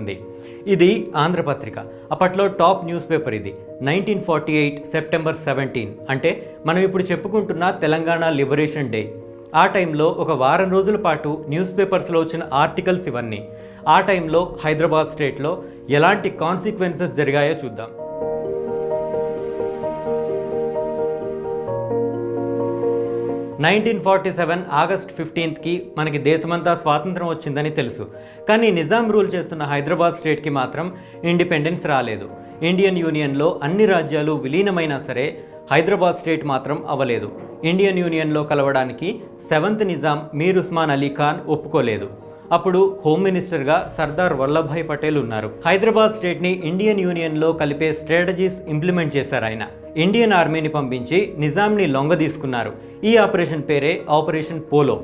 ఉంది. ఇది ఆంధ్రపత్రిక అప్పట్లో టాప్ న్యూస్ పేపర్ ఇది. Nineteen forty eight September seventeen. అంటే మనం ఇప్పుడు చెప్పుకుంటున్న తెలంగాణ లిబరేషన్ డే. ఆ టైంలో ఒక వారం రోజుల పాటు న్యూస్ పేపర్స్లో వచ్చిన ఆర్టికల్స్ ఇవన్నీ. ఆ టైంలో హైదరాబాద్ స్టేట్లో ఎలాంటి కాన్సిక్వెన్సెస్ జరిగాయో చూద్దాం. నైన్టీన్ ఫార్టీ సెవెన్ ఆగస్ట్ ఫిఫ్టీన్త్కి మనకి దేశమంతా స్వాతంత్రం వచ్చిందని తెలుసు. కానీ నిజాం రూల్ చేస్తున్న హైదరాబాద్ స్టేట్కి మాత్రం ఇండిపెండెన్స్ రాలేదు. ఇండియన్ యూనియన్లో అన్ని రాజ్యాలు విలీనమైనా సరే హైదరాబాద్ స్టేట్ మాత్రం అవ్వలేదు. ఇండియన్ యూనియన్లో కలవడానికి సెవెంత్ నిజాం మీర్ ఉస్మాన్ అలీ ఖాన్ ఒప్పుకోలేదు. అప్పుడు హోమ్ మినిస్టర్గా సర్దార్ వల్లభాయ్ పటేల్ ఉన్నారు. హైదరాబాద్ స్టేట్ని ఇండియన్ యూనియన్లో కలిపే స్ట్రాటజీస్ ఇంప్లిమెంట్ చేశారు ఆయన. ఇండియన్ ఆర్మీని పంపించి నిజాంని లొంగ తీసుకున్నారు. ఈ ఆపరేషన్ పేరే ఆపరేషన్ పోలో.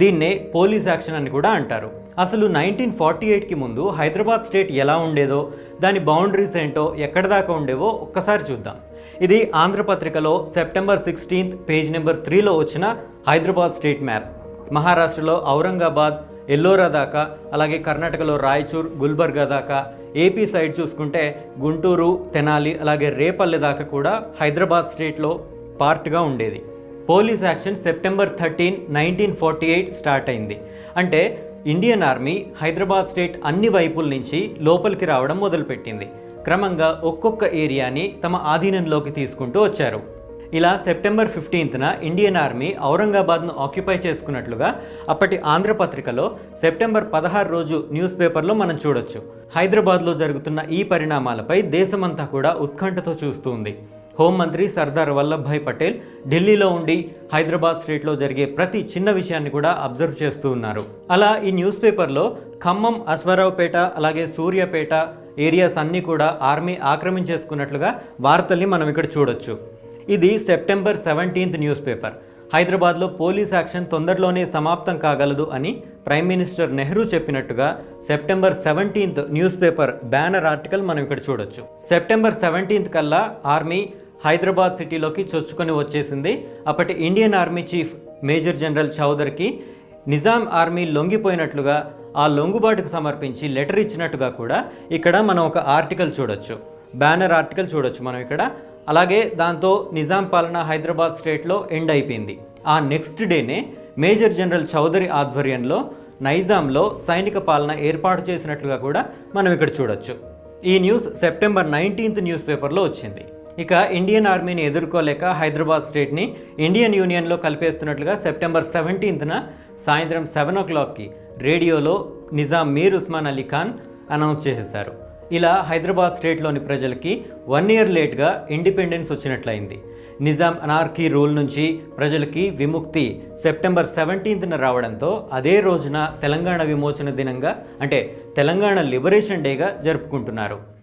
దీన్నే పోలీస్ యాక్షన్ అని కూడా అంటారు. అసలు నైన్టీన్ ఫార్టీ ఎయిట్కి ముందు హైదరాబాద్ స్టేట్ ఎలా ఉండేదో దాని బౌండరీస్ ఏంటో ఎక్కడి దాకా ఉండేవో ఒక్కసారి చూద్దాం. ఇది ఆంధ్రపత్రికలో సెప్టెంబర్ సిక్స్టీన్త్ పేజ్ నెంబర్ త్రీలో వచ్చిన హైదరాబాద్ స్టేట్ మ్యాప్. మహారాష్ట్రలో ఔరంగాబాద్ ఎల్లోరా దాకా అలాగే కర్ణాటకలో రాయచూర్ గుల్బర్గా దాకా ఏపీ సైడ్ చూసుకుంటే గుంటూరు తెనాలి అలాగే రేపల్లె దాకా కూడా హైదరాబాద్ స్టేట్లో పార్ట్గా ఉండేది. Police action September thirteen nineteen forty eight start అయింది. అంటే ఇండియన్ ఆర్మీ హైదరాబాద్ స్టేట్ అన్ని వైపుల నుంచి లోపలికి రావడం మొదలుపెట్టింది. క్రమంగా ఒక్కొక్క ఏరియాని తమ ఆధీనంలోకి తీసుకుంటూ వచ్చారు. ఇలా సెప్టెంబర్ ఫిఫ్టీన్త్న ఇండియన్ ఆర్మీ ఔరంగాబాద్ను ఆక్యుపై చేసుకున్నట్లుగా అప్పటి ఆంధ్రపత్రికలో సెప్టెంబర్ పదహారు రోజు న్యూస్ పేపర్లో మనం చూడొచ్చు. హైదరాబాద్లో జరుగుతున్న ఈ పరిణామాలపై దేశమంతా కూడా ఉత్కంఠతో చూస్తూ ఉంది హోంమంత్రి సర్దార్ వల్లభాయ్ పటేల్ ఢిల్లీలో ఉండి హైదరాబాద్ స్టేట్లో జరిగే ప్రతి చిన్న విషయాన్ని కూడా అబ్జర్వ్ చేస్తూ ఉన్నారు. అలా ఈ న్యూస్ పేపర్లో ఖమ్మం అశ్వరావుపేట అలాగే సూర్యాపేట ఏరియాస్ అన్నీ కూడా ఆర్మీ ఆక్రమించేసుకున్నట్లుగా వార్తల్ని మనం ఇక్కడ చూడొచ్చు. ఇది సెప్టెంబర్ సెవెంటీన్త్ న్యూస్ పేపర్. హైదరాబాద్లో పోలీస్ యాక్షన్ తొందరలోనే సమాప్తం కాగలదు అని ప్రైమ్ మినిస్టర్ నెహ్రూ చెప్పినట్టుగా September seventeenth news paper banner article మనం ఇక్కడ చూడొచ్చు. సెప్టెంబర్ సెవెంటీన్త్ కల్లా ఆర్మీ హైదరాబాద్ సిటీలోకి చొచ్చుకొని వచ్చేసింది. అప్పటి Indian army chief major general చౌదరికి Nizam army లొంగిపోయినట్లుగా ఆ లొంగుబాటుకు సమర్పించి లెటర్ ఇచ్చినట్టుగా కూడా ఇక్కడ మనం ఒక ఆర్టికల్ చూడొచ్చు. బ్యానర్ ఆర్టికల్ చూడొచ్చు మనం ఇక్కడ. అలాగే దాంతో నిజాం పాలన హైదరాబాద్ స్టేట్లో ఎండ్ అయిపోయింది. ఆ నెక్స్ట్ డేనే మేజర్ జనరల్ చౌదరి ఆధ్వర్యంలో నైజాంలో సైనిక పాలన ఏర్పాటు చేసినట్లుగా కూడా మనం ఇక్కడ చూడొచ్చు. ఈ న్యూస్ సెప్టెంబర్ నైన్టీన్త్ న్యూస్ పేపర్లో వచ్చింది. ఇక ఇండియన్ ఆర్మీని ఎదుర్కోలేక హైదరాబాద్ స్టేట్ని ఇండియన్ యూనియన్లో కలిపేస్తున్నట్లుగా సెప్టెంబర్ సెవెంటీన్త్న సాయంత్రం సెవెన్ ఓ క్లాక్కి రేడియోలో నిజాం మీర్ ఉస్మాన్ అలీ ఖాన్ అనౌన్స్ చేసేశారు. ఇలా హైదరాబాద్ స్టేట్లోని ప్రజలకి వన్ ఇయర్ లేట్గా ఇండిపెండెన్స్ వచ్చినట్లయింది. నిజాం అనార్కీ రూల్ నుంచి ప్రజలకి విముక్తి సెప్టెంబర్ సెవెంటీన్త్న రావడంతో అదే రోజున తెలంగాణ విమోచన దినంగా అంటే తెలంగాణ లిబరేషన్ డేగా జరుపుకుంటున్నారు.